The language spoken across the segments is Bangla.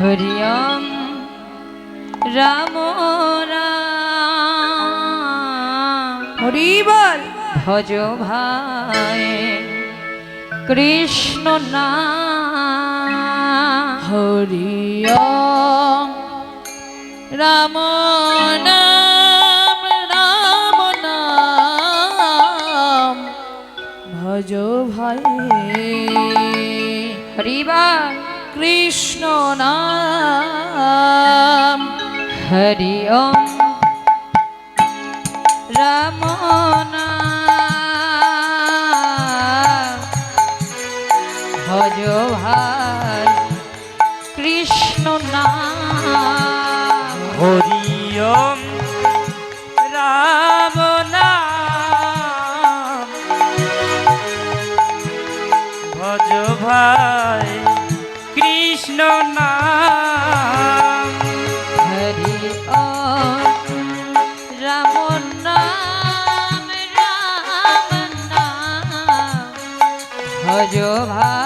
হরিয়ম রাম হরিবল ভজ ভাই কৃষ্ণ না হরিয়ম রাম নাম রাম নাম। ভজ ভাই। হরিবল কৃষ্ণ নাম। হরি ওম। রাম ভজ ভাই। কৃষ্ণ নাম। হরি ওম। ভজ ভা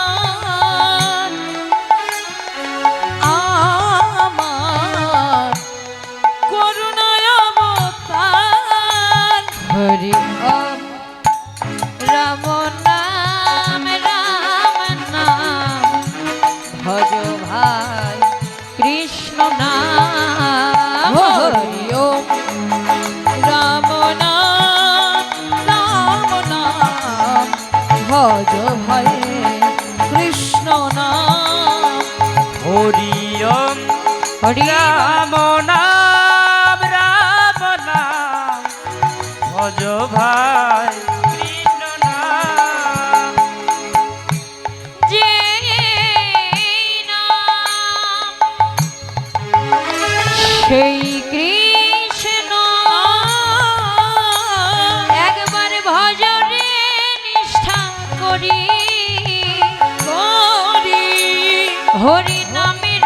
ভজো ভাই। সেই কৃষ্ণ একবার ভজনে নিষ্ঠা করি হরি নামের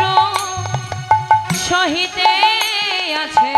সহিতে আছে।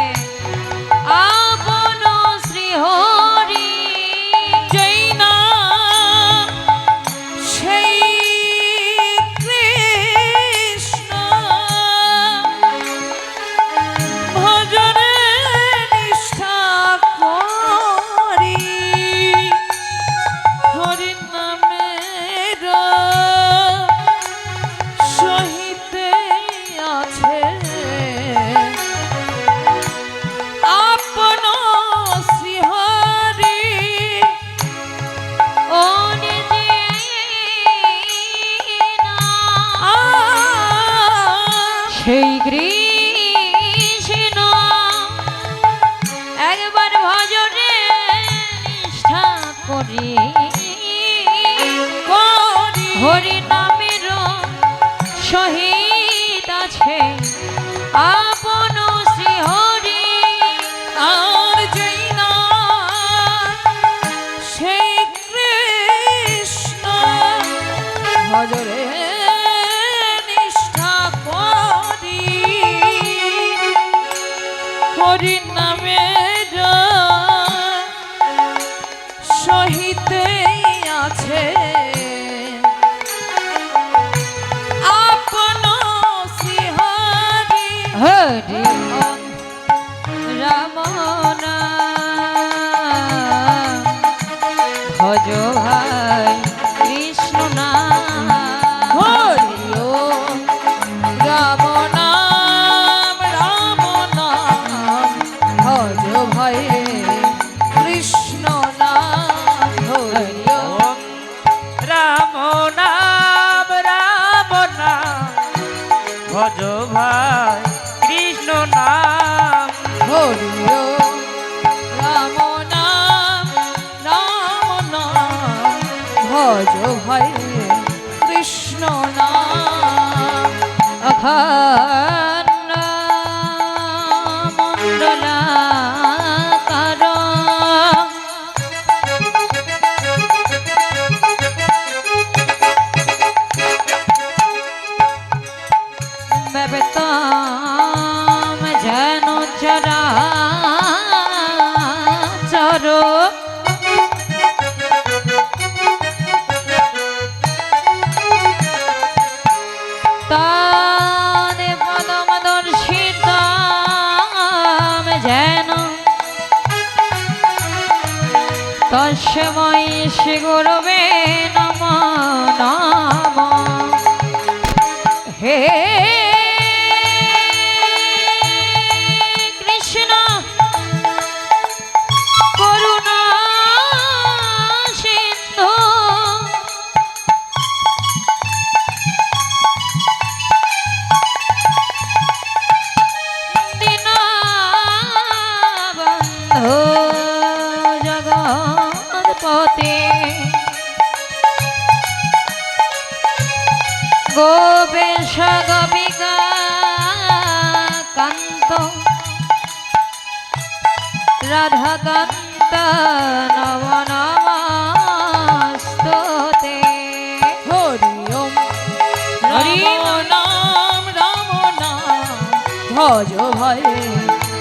হা তসময় শ্রী গুরবে নম নম। হে গোবেশ গবিকা কান্ত। রাধাকান্ত নব নমস্তে হরি ওম। নাম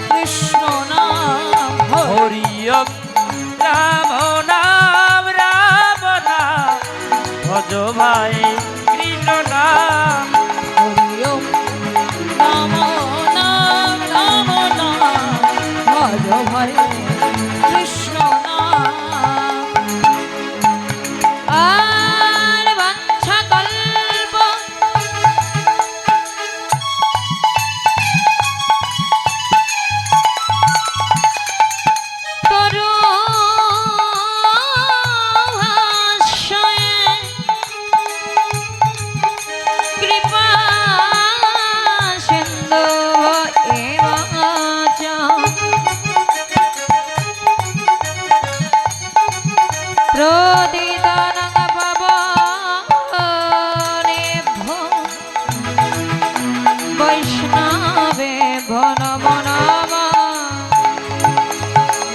কৃষ্ণ নাম। হরি। রাম নাম রাম ভাই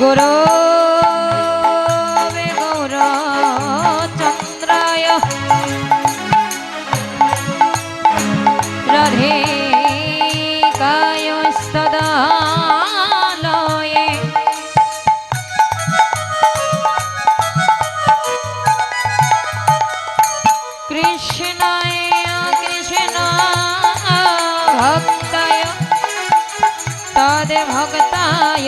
গুরু চন্দ্রায়। রাধে কায় সদা भक्ताय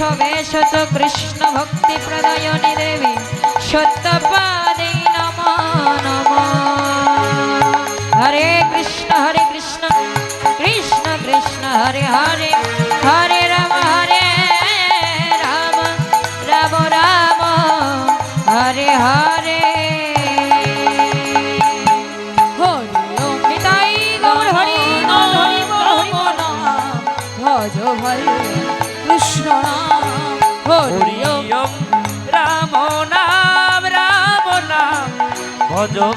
সবে শত কৃষ্ণ ভক্তি প্রদয়নী দেবী, সত্যপাদে নম নম। হরে কৃষ্ণ হরে কৃষ্ণ কৃষ্ণ কৃষ্ণ, হরে হরে হরে রাম হরে রাম রাম রাম, হরে হরে।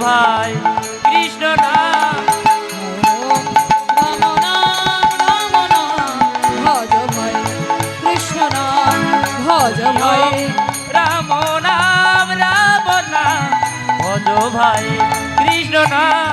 ভাই, কৃষ্ণ নাম ভজ ভাই, কৃষ্ণ নাম ভজ ভাই রাম নাম রাম নাম ভজ ভাই কৃষ্ণ নাম